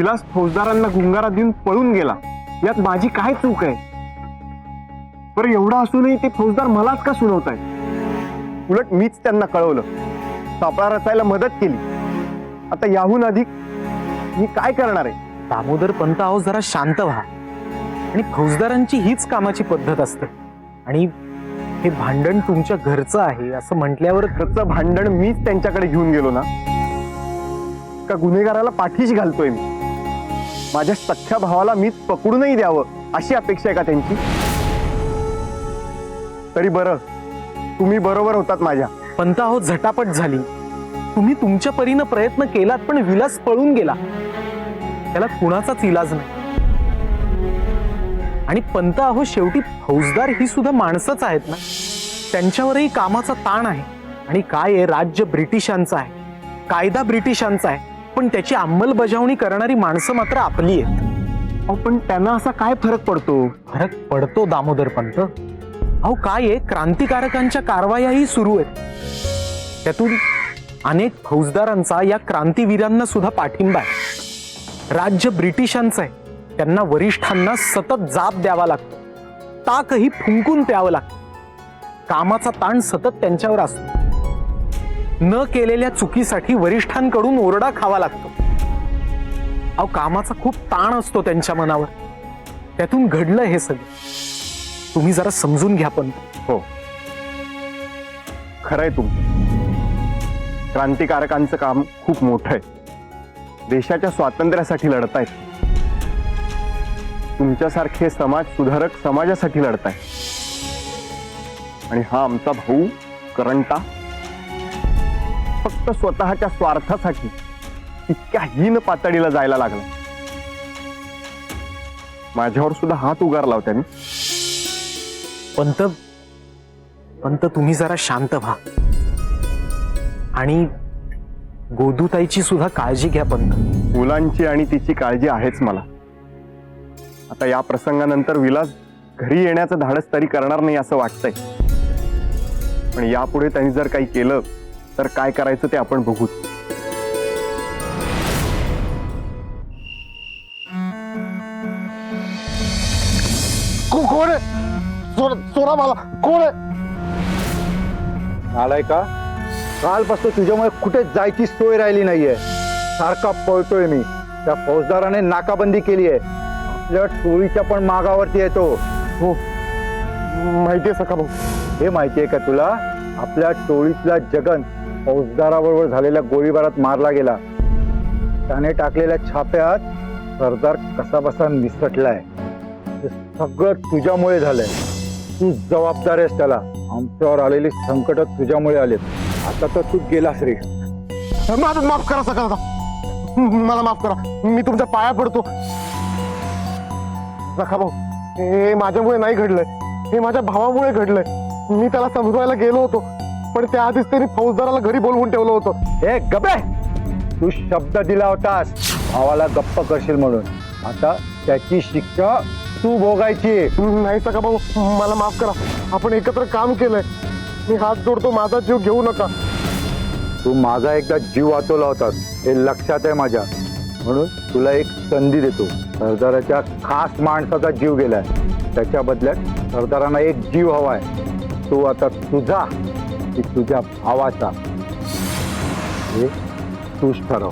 विलास फौजदारांना गुंगारा देऊन पळून गेला. यात माझी काय चूक आहे? बरं एवढं असूनही ते फौजदार मलाच का सुनवत आहे उलट मीच त्यांना कळवलं. सापळा रचायला मदत केली. आता याहून अधिक मी काय करणार आहे? दामोदर पंत आहो जरा शांत व्हा. आणि फौजदारांची हीच कामाची पद्धत असते. आणि हे भांडण तुमच्या घरचं आहे असं म्हटल्यावर घरचं भांडण मीच त्यांच्याकडे घेऊन गेलो ना? का गुन्हेगाराला पाठीशी घालतोय मी? माझ्या सख्ख्या भावाला मीच पकडूनही द्यावं अशी अपेक्षा आहे का त्यांची? तरी बरं तुम्ही बरोबर होतात माझ्या. पंत आहो झटापट झाली. तुम्ही तुमच्या परीनं प्रयत्न केलात पण विलास पळून गेला. त्याला कुणाचाच इलाज नाही. आणि पंत आहो शेवटी फौजदार ही सुद्धा माणसंच आहेत ना. त्यांच्यावरही कामाचा ताण आहे. आणि काय आहे राज्य ब्रिटिशांचं आहे. कायदा ब्रिटिशांचा आहे. पण त्याची अंमलबजावणी करणारी माणसं मात्र आपली आहेत. अहो पण त्यांना असा काय फरक पडतो? फरक पडतो दामोदर पंत अहो काय आहे? क्रांतिकारकांच्या कारवायाही सुरू आहेत. त्यातून अनेक फौजदारांचा या क्रांतीवीरांना सुद्धा पाठिंबा आहे. राज्य ब्रिटिशांचं आहे. त्यांना वरिष्ठांना सतत जाब द्यावा लागतो. ताकही फुंकून प्यावं लागतं. कामाचा ताण सतत त्यांच्यावर असतो. न केलेल्या चुकीसाठी वरिष्ठांकडून ओरडा खावा लागतो. अहो कामाचा खूप ताण असतो त्यांच्या मनावर. त्यातून घडलं हे सगळं. तुम्ही जरा समजून घ्या पण. हो. खरंय तुम्ही क्रांतिकारकांचं काम खूप मोठं आहे. देशाच्या स्वातंत्र्यासाठी लढतायत. तुमच्यासारखे समाज सुधारक समाजासाठी लढताय आणि हा आमचा भाऊ करंटा फक्त स्वतःच्या स्वार्थासाठी इतक्या हीन पातळीला जायला लागला. माझ्यावर सुद्धा हात उगारला होता त्यांनी पंत पंत तुम्ही जरा शांत व्हा. आणि गोदूताईची सुद्धा काळजी घ्या पंत. मुलांची आणि तिची काळजी आहेच मला. आता या प्रसंगानंतर विलास घरी येण्याचं धाडस तरी करणार नाही असं वाटतंय. पण यापुढे त्यांनी जर काही केलं तर काय करायचं ते आपण बघू. कोण चोरा मला कोण आलाय का? कालपासून तुझ्यामुळे कुठे जायची सोय राहिली नाहीये. सारखा पळतोय मी. त्या फौजदाराने नाकाबंदी केली आहे. आपल्या टोळीच्या पण मागावरती येतो हो. माहितीये सखा भाऊ. हे माहितीये का तुला? आपल्या टोळीतला जगन फौजदाराबरोबर झालेल्या गोळीबारात मारला गेला. त्याने टाकलेल्या छाप्यात सरदार कसा बसा निसटलाय. हे सगळं तुझ्यामुळे झालंय. तू जबाबदार आहेस त्याला. आमच्यावर आलेली संकट तुझ्यामुळे आलेत. आता तर तू गेलास रे. माझं माफ करा सकाळ दादा मला माफ करा. मी तुमच्या पाया पडतो. रखा भाऊ हे माझ्यामुळे नाही घडलंय. हे माझ्या भावामुळे घडलंय. मी त्याला समजवायला गेलो होतो. पण त्याआधीच त्यांनी फौजदाराला घरी बोलवून ठेवलं होतं. हे गबे! तू शब्द दिला होतास. भावाला गप्प करशील म्हणून. आता त्याची शिक्षा तू भोगायची. नाही सका भाऊ मला माफ करा. आपण एकत्र काम केलंय. मी हात जोडतो माझा जीव घेऊ नका. तू माझा एकदा जीव वाचवला होतास. हे लक्षात आहे माझ्या. म्हणून तुला एक संधी देतो. सरदाराच्या खास माणसाचा जीव गेलाय. त्याच्या बदल्यात सरदारांना एक जीव हवाय. तो आता तुझा. की तुझ्या भावाचा. हे तूच ठरव